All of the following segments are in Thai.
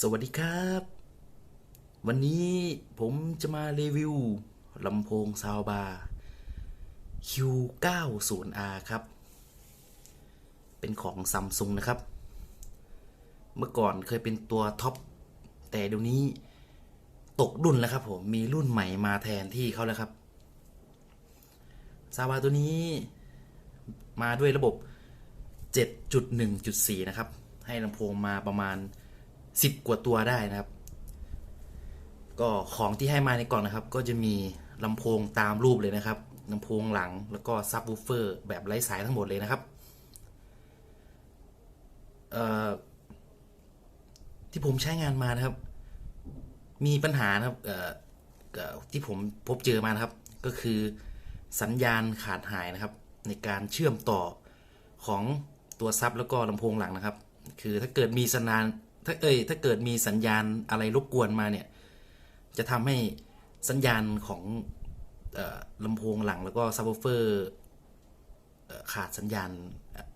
สวัสดีครับ วันนี้ผมจะมารีวิวลำโพงซาวบาร์ Q90R ครับ เป็นของซัมซุงนะครับ เมื่อก่อนเคยเป็นตัวท็อป แต่เดี๋ยวนี้ตกรุ่นแล้วครับผม มีรุ่นใหม่มาแทนที่เขาแล้วครับ ซาวบาร์ตัวนี้มาด้วยระบบ 7.1.4 นะครับ ให้ลำโพงมาประมาณ 10กว่าตัวได้นะครับ ก็ของที่ให้มาในกล่องนะครับ ก็จะมีลำโพงตามรูปเลยนะครับลำโพงหลังแล้วก็ซับวูเฟอร์แบบไร้สายทั้งหมดเลยนะครับเอ่อที่ผมใช้งานมานะครับ มีปัญหานะครับเอ่อที่ผมพบเจอมานะครับ ก็คือสัญญาณขาดหายนะครับ ในการเชื่อมต่อของตัวซับแล้วก็ลำโพงหลังนะครับ คือถ้าเกิดมีสัญญาณ ถ้าเอยถ้าเกิดมีสัญญาณอะไรรบกวนมาเนี่ย จะทำให้สัญญาณของออลำโพงหลังแล้วก็ซับวูเฟอร์เอ่อขาดสัญญาณเอ่อ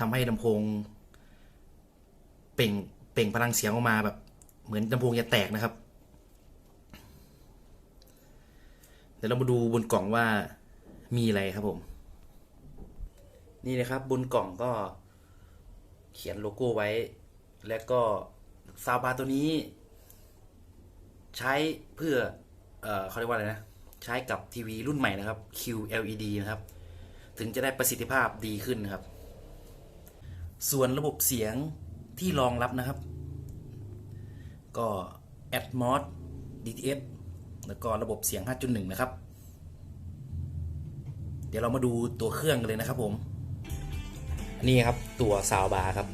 ทำให้ลำโพง เป่งเปล่งพลังเสียงออกมาแบบ เหมือนลำโพงจะแตกนะครับ เดี๋ยวเรามาดูบนกล่องว่ามีอะไรครับผม นี่นะครับบนกล่องก็เขียนโลโก้ไว้ แล้วก็ซาวบาตัวนี้ ใช้เพื่อเออเขาเรียกว่าอะไรนะ ใช้กับทีวีรุ่นใหม่นะครับ QLED นะครับ ถึงจะได้ประสิทธิภาพดีขึ้นนะครับ ส่วนระบบเสียงที่รองรับนะครับ ก็ Atmos DTS แล้วก็ระบบเสียง 5.1 นะครับ เดี๋ยวเรามาดูตัวเครื่องกันเลยนะครับผม นี่ครับตัวซาวบาร์ครับ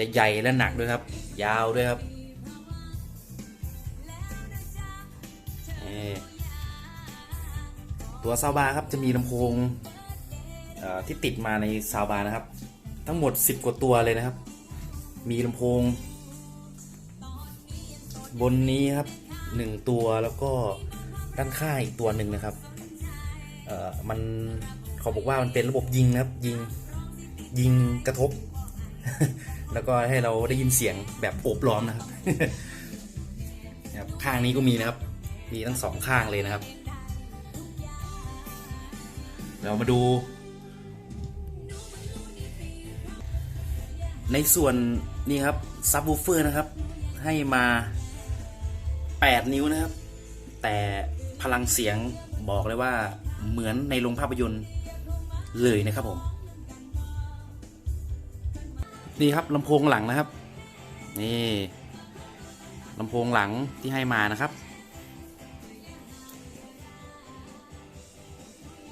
จะใหญ่และหนักด้วยครับ ยาวด้วยครับตัวซาวบาครับจะมีลำโพงที่ติดมาในซาวบานะครับ ทั้งหมด 10 กว่าตัวเลยนะครับ มีลำโพง บนนี้ครับหนึ่งตัวแล้วก็ด้านข้างอีกตัวหนึ่งนะครับมันเขาบอกว่ามันเป็นระบบยิงนะครับ ยิงยิงกระทบ แล้วก็ให้เราได้ยินเสียงแบบโอบล้อมนะครับข้างนี้ก็มีนะครับ มีทั้งสองข้างเลยนะครับ เรามาดู ในส่วนนี้ครับซับวูเฟอร์นะครับ ให้มา 8 นิ้วนะครับ แต่พลังเสียงบอกเลยว่าเหมือนในโรงภาพยนตร์เลยนะครับผม นี่ครับลำโพงหลังนะครับ นี่ลำโพงหลังที่ให้มานะครับ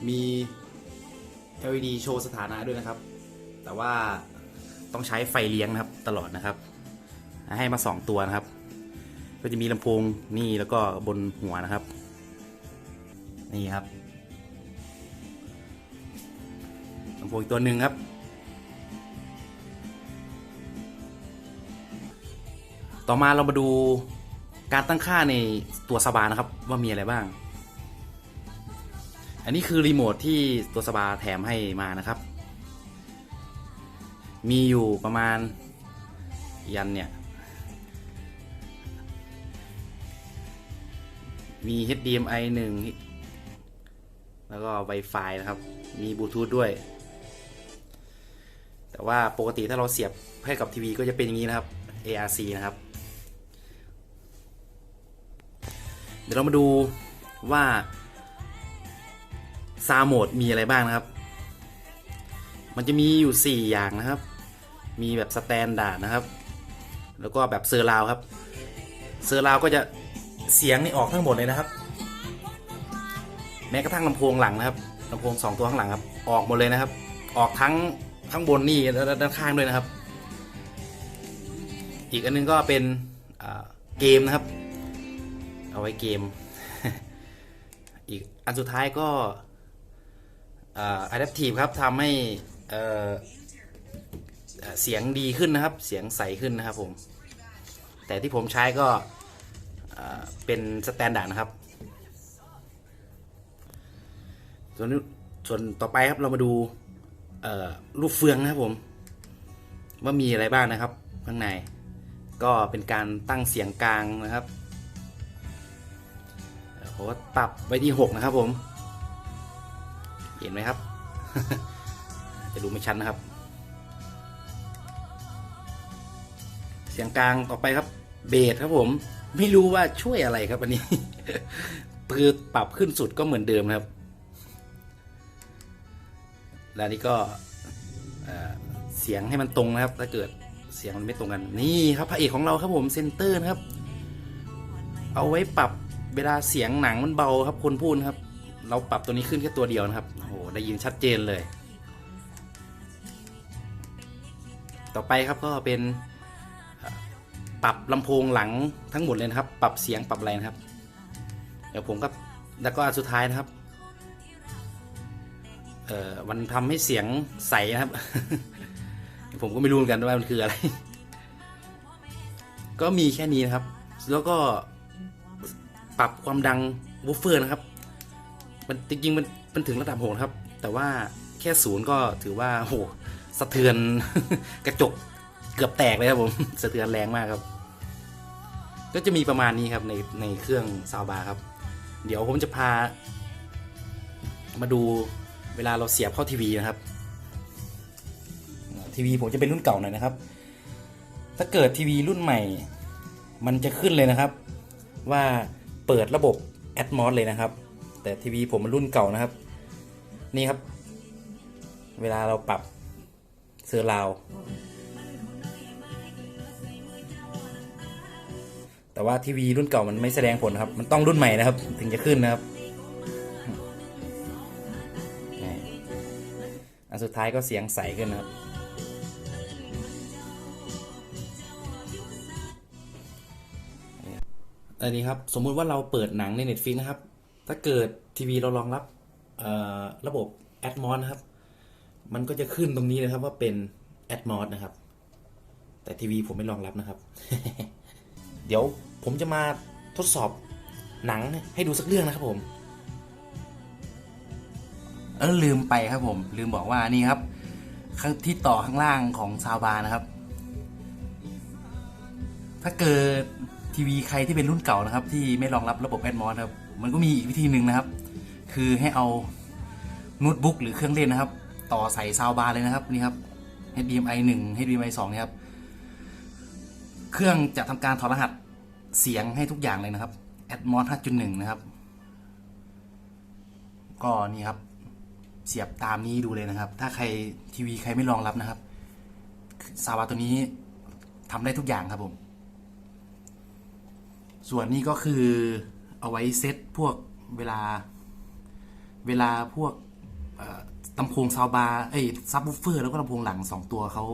มี LED โชว์สถานะด้วยนะครับ แต่ว่าต้องใช้ไฟเลี้ยงนะครับตลอดนะครับ ให้มา 2 ตัวนะครับ ก็จะมีลำโพงนี่แล้วก็บนหัวนะครับ นี่ครับลำโพงตัวหนึ่งครับ ต่อมาเรามาดูการตั้งค่าในตัวสบานะครับว่ามีอะไรบ้าง อันนี้คือรีโมทที่ตัวสบาแถมให้มานะครับ มีอยู่ประมาณยันเนี่ย มี HDMI 1 แล้วก็ Wi-Fi นะครับ มีบลูทูธด้วย แต่ว่าปกติถ้าเราเสียบให้กับทีวีก็จะเป็นอย่างนี้นะครับ ARC นะครับ เดี๋ยวเรามาดูว่าซาโหมดมีอะไรบ้างนะครับ มันจะมีอยู่ 4 อย่างนะครับ มีแบบสแตนดาร์ดนะครับ แล้วก็แบบเซอร์ราวครับ เซอร์ราวก็จะเสียงนี่ออกทั้งหมดเลยนะครับ แม้กระทั่งลำโพงหลังนะครับลำโพงสองตัวข้างหลังครับ ออกหมดเลยนะครับ ออกทั้งข้งบนนี่แล้วด้านข้างด้วยนะครับ อีกอันนึงก็เป็นเกมนะครับ เอาไว้เกม อีกอันสุดท้ายก็อ่า adaptive ครับทำให้เสียงดีขึ้นนะครับ เสียงใสขึ้นนะครับผม แต่ที่ผมใช้ก็เป็นสแตนดาร์ดนะครับ ส่วนส่วนต่อไปครับเรามาดูเอ่อลูกเฟืองนะครับผม ว่ามีอะไรบ้างนะครับ ข้างใน ก็เป็นการตั้งเสียงกลางนะครับ เอ่อผมก็ปรับไว้ที่ 6 นะครับผม เห็นไหมครับ จะดูไม่ชัดนะครับ เสียงกลางต่อไปครับ เบสครับผม ไม่รู้ว่าช่วยอะไรครับอันนี้คือปรับขึ้นสุดก็เหมือนเดิมนะครับ แล้วนี่ก็เอ่อเสียงให้มันตรงนะครับ ถ้าเกิดเสียงมันไม่ตรงกัน นี่ครับพระเอกของเราครับผมเซนเตอร์นะครับ เอาไว้ปรับ เวลาเสียงหนังมันเบาครับคนพูดนครับ เราปรับตัวนี้ขึ้นแค่ตัวเดียวนะครับโอ้โหได้ยินชัดเจนเลย ต่อไปครับก็เป็นปรับลำโพงหลังทั้งหมดเลยนะครับ ปรับเสียงปรับอะไรนะครับ เดี๋ยวผมก็แล้วก็อันสุดท้ายนะครับเอ่อมันทำให้เสียงใสนะครับ ผมก็ไม่รู้เหมือนกันว่ามันคืออะไร ก็มีแค่นี้นะครับ แล้วก็ ปรับความดังวูฟเฟอร์นะครับ มันจริงๆมันมันถึงระดับหกครับ แต่ว่าแค่ศูนย์ก็ถือว่าโหสะเทือนกระจกเกือบแตกเลยครับผมสะเทือนแรงมากครับ ก็จะมีประมาณนี้ครับในในเครื่องซาวบาร์ครับ เดี๋ยวผมจะพา มาดูเวลาเราเสียบเข้าทีวีนะครับทีวีผมจะเป็นรุ่นเก่าหน่อยนะครับ ถ้าเกิดทีวีรุ่นใหม่ มันจะขึ้นเลยนะครับ ว่า เปิดระบบ Atmos เลยนะครับ แต่ทีวีผมมันรุ่นเก่านะครับ นี่ครับ เวลาเราปรับเซอร์ราว แต่ว่าทีวีรุ่นเก่ามันไม่แสดงผลครับ มันต้องรุ่นใหม่นะครับ ถึงจะขึ้นนะครับอันสุดท้ายก็เสียงใสขึ้นนะครับ อันนี้ครับสมมุติว่าเราเปิดหนังใน Netflix นะครับ ถ้าเกิดทีวีเรารองรับระบบ Atmos นะครับ มันก็จะขึ้นตรงนี้นะครับว่าเป็น Atmos นะครับ แต่ทีวีผมไม่รองรับนะครับ เดี๋ยวผมจะมาทดสอบหนังให้ดูสักเรื่องนะครับผมเออลืมไปครับผม ลืมบอกว่านี่ครับที่ต่อข้างล่างของซาวบาร์นะครับ ถ้าเกิด ทีวีใครที่เป็นรุ่นเก่านะครับ ที่ไม่รองรับระบบ Atmos ครับ มันก็มีอีกวิธีหนึ่งนะครับ คือให้เอาโน้ตบุ๊กหรือเครื่องเล่นนะครับ ต่อใส่ซาวบาร์เลยนะครับนี่ครับ HDMI 1 HDMI 2เนี่ยครับ เครื่องจะทำการถอดรหัสเสียงให้ทุกอย่างเลยนะครับ Atmos 5.1 นะครับ ก็นี่ครับ เสียบตามนี้ดูเลยนะครับ ถ้าใครทีวีใครไม่รองรับนะครับซาวาตัวนี้ทำได้ทุกอย่างครับผม ส่วนนี้ก็คือเอาไว้เซตพวกเวลา เวลาพวกลำโพงซาวบาร์เอ้ยซับวูฟเฟอร์แล้วก็ลำโพงหลังสองตัวเขา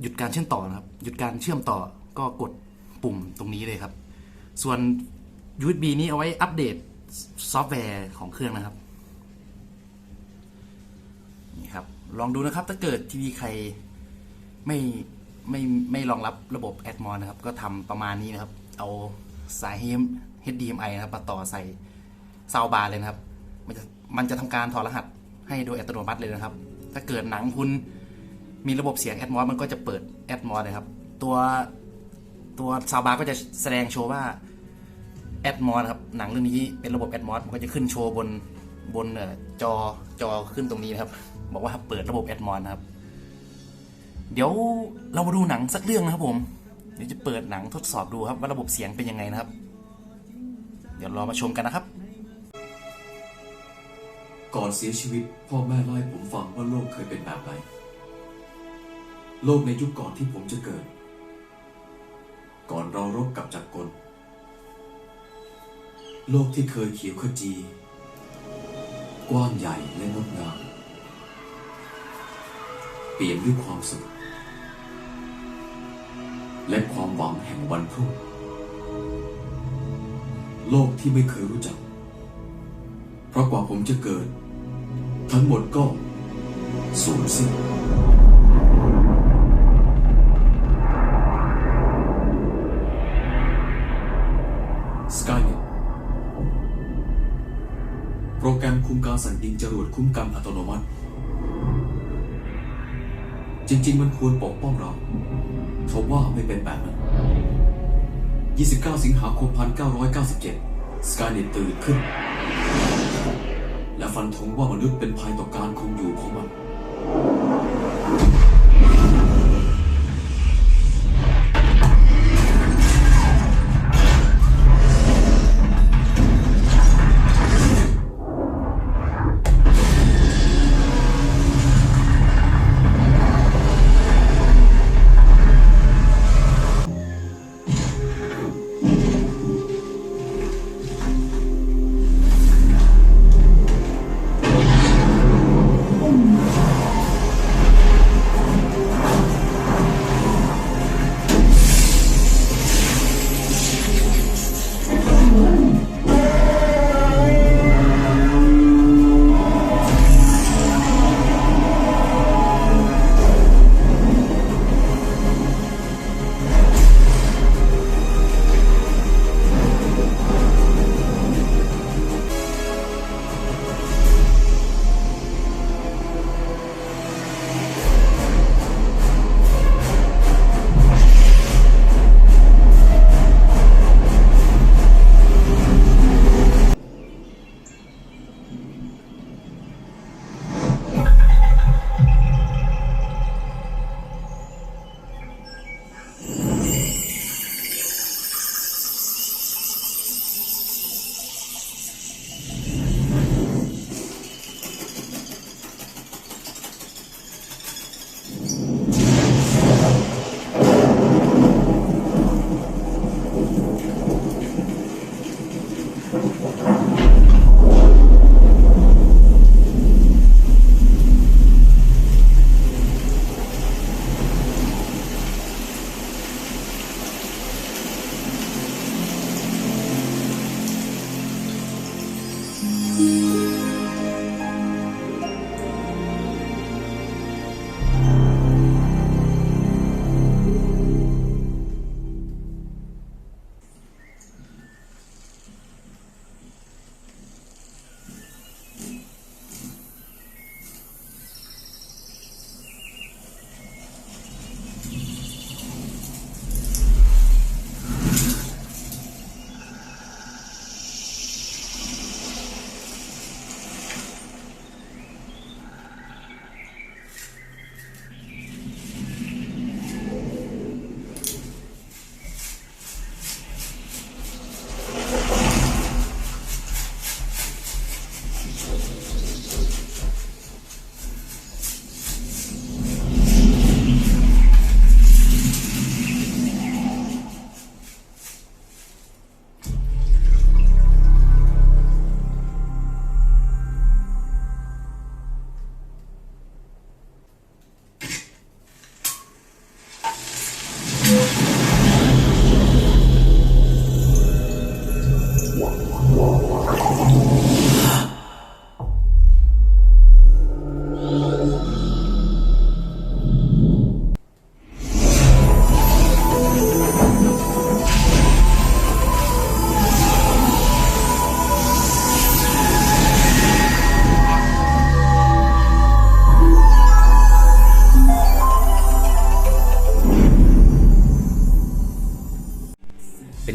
หยุดการเชื่อมต่อนะครับ หยุดการเชื่อมต่อก็กดปุ่มตรงนี้เลยครับ ส่วน USB นี้เอาไว้อัปเดตซอฟต์แวร์ของเครื่องนะครับนี่ครับ ลองดูนะครับถ้าเกิดทีวีใครไม่ไม่ไม่รองรับระบบ Atmos นะครับ ก็ทำประมาณนี้นะครับ เอาสาย HDMI นะครับมาต่อใส่ซาวบาร์เลยนะครับ มันจะมันจะทำการถอดรหัสให้โดยอัตโนมัติเลยนะครับ ถ้าเกิดหนังคุณมีระบบเสียง Atmos มันก็จะเปิด Atmos เลยครับ ตัวตัวซาวบาร์ก็จะแสดงโชว์ว่า Atmos นะครับ หนังเรื่องนี้เป็นระบบ Atmos มันก็จะขึ้นโชว์บนบนจอจอขึ้นตรงนี้นะครับ บอกว่าเปิดระบบ Atmos นะครับ เดี๋ยวเรามาดูหนังสักเรื่องนะครับผม เดี๋ยวจะเปิดหนังทดสอบดูครับว่าระบบเสียงเป็นยังไงนะครับ เดี๋ยวรอมาชมกันนะครับ ก่อนเสียชีวิต พ่อแม่เล่าให้ผมฟังว่าโลกเคยเป็นแบบไหนโลกในยุคก่อนที่ผมจะเกิด ก่อนเรารบกับจักรกล โลกที่เคยเขียวขจี กว้างใหญ่และงดงามเปลี่ยนด้วยความสุข และความหวังแห่งวันพรุ่ง โลกที่ไม่เคยรู้จัก เพราะกว่าผมจะเกิด ทั้งหมดก็สูญสิ้น Skynet โปรแกรมคุมการสั่นดินจรวดคุ้มกันอัตโนมัติ จริง ๆ มันควรปกป้องเราเขาว่าไม่เป็นแบบนั้น 29 สิงหาคม 1997 สกายเน็ตตื่นขึ้น และฟันธงว่ามนุษย์เป็นภัยต่อการคงอยู่ของมัน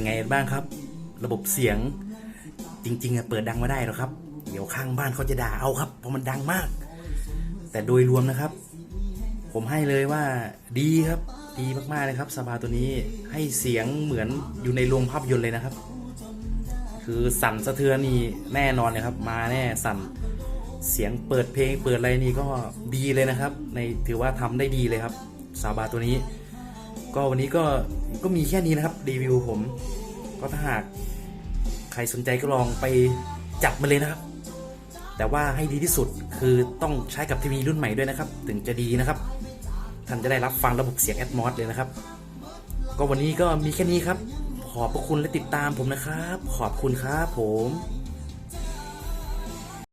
ไงบ้างครับ ระบบเสียงจริงๆอะเปิดดังไม่ได้หรอกครับ เดี๋ยวข้างบ้านเขาจะด่าเอาครับ เพราะมันดังมาก แต่โดยรวมนะครับ ผมให้เลยว่าดีครับ ดีมากๆเลยครับสบาตัวนี้ให้เสียงเหมือนอยู่ในโรงภาพยนตร์เลยนะครับ คือสั่นสะเทือนนี่แน่นอนเลยครับ มาแน่สั่นเสียงเปิดเพลงเปิดอะไรนี่ก็ดีเลยนะครับ ในถือว่าทำได้ดีเลยครับ ซาบาตัวนี้ ก็วันนี้ก็ก็มีแค่นี้นะครับรีวิวผม ก็ถ้าหากใครสนใจก็ลองไปจับมาเลยนะครับ แต่ว่าให้ดีที่สุดคือต้องใช้กับทีวีรุ่นใหม่ด้วยนะครับ ถึงจะดีนะครับ ท่านจะได้รับฟังระบบเสียงแอดมอสเลยนะครับ ก็วันนี้ก็มีแค่นี้ครับ ขอบพระคุณและติดตามผมนะครับ ขอบคุณครับผม